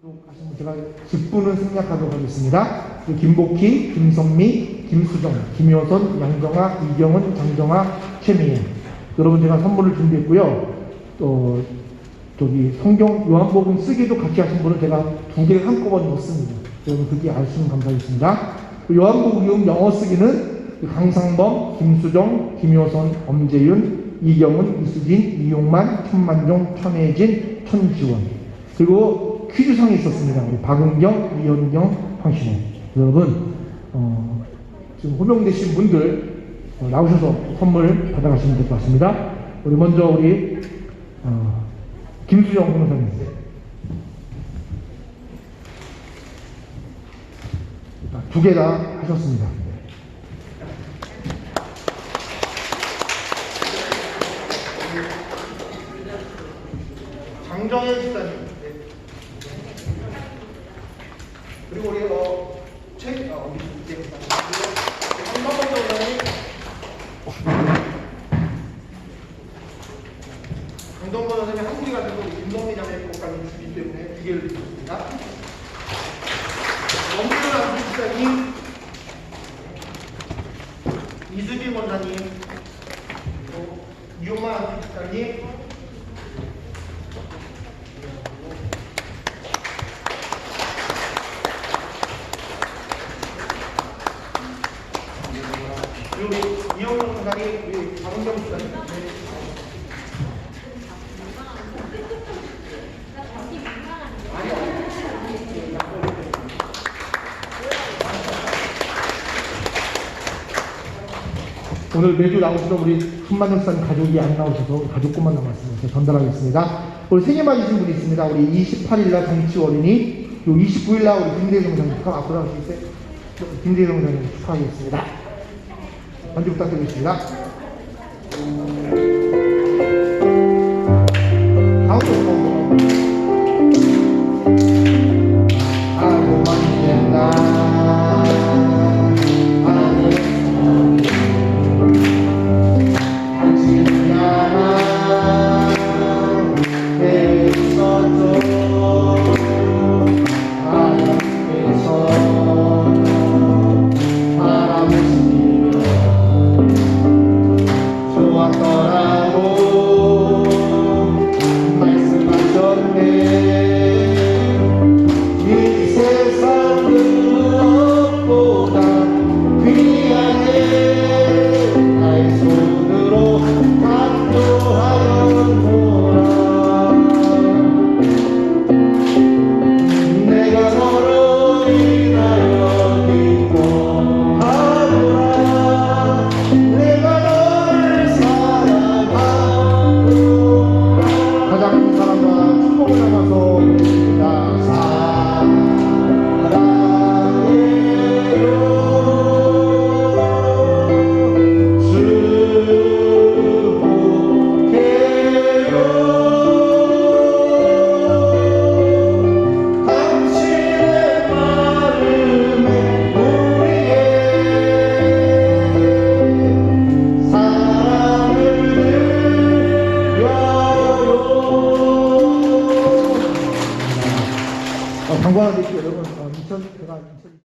하시면 제가 10분은 생략하도록 하겠습니다. 그 김복희, 김성미, 김수정, 김효선, 양정아, 이경은, 장정아, 최미애. 여러분 제가 선물을 준비했고요. 또 저기 성경 요한복음 쓰기도 같이 하신 분은 제가 두 개를 한꺼번에 넣습니다. 여러분 그게 아시면 감사하겠습니다. 그 요한복음 영어 쓰기는 그 강상범, 김수정, 김효선, 엄재윤, 이경은, 이수진, 이용만, 천만종, 천혜진, 천지원. 그리고 퀴즈상이 있었습니다. 우리 박은경, 이현경, 황신혜. 여러분, 어, 지금 호명되신 분들 어, 나오셔서 선물 받아가시면 될 것 같습니다. 우리 먼저 우리 어, 김수정 변호사님. 두 개 다 하셨습니다. 장정현 집사님. 그리고 우리 어, 최, 어, 우리 이제 한번더 원장님. 강동건 선생님 한국이 가지고 김동미 자매 국가님 주기 때문에 두 개를 드리겠습니다. 원민호 안수집사님, 이수진 원장님, 그리고 이용만 안수집사님, 그리고 우리 이용만 원장님, 오늘 매주 나오시던 우리 한만역산 가족이 안 나오셔서 가족뿐만 남았습니다. 전달하겠습니다. 오늘 생일 맞으신 분이 있습니다. 우리 28일날 정치 어린이, 요 29일날 우리 김대성 장님 앞으로 하시겠어요? 김대성 장님 축하하겠습니다. menciptakan istilah. 神からがそうでした。 네. 관광객 여러분, 어, 인천 제가 인천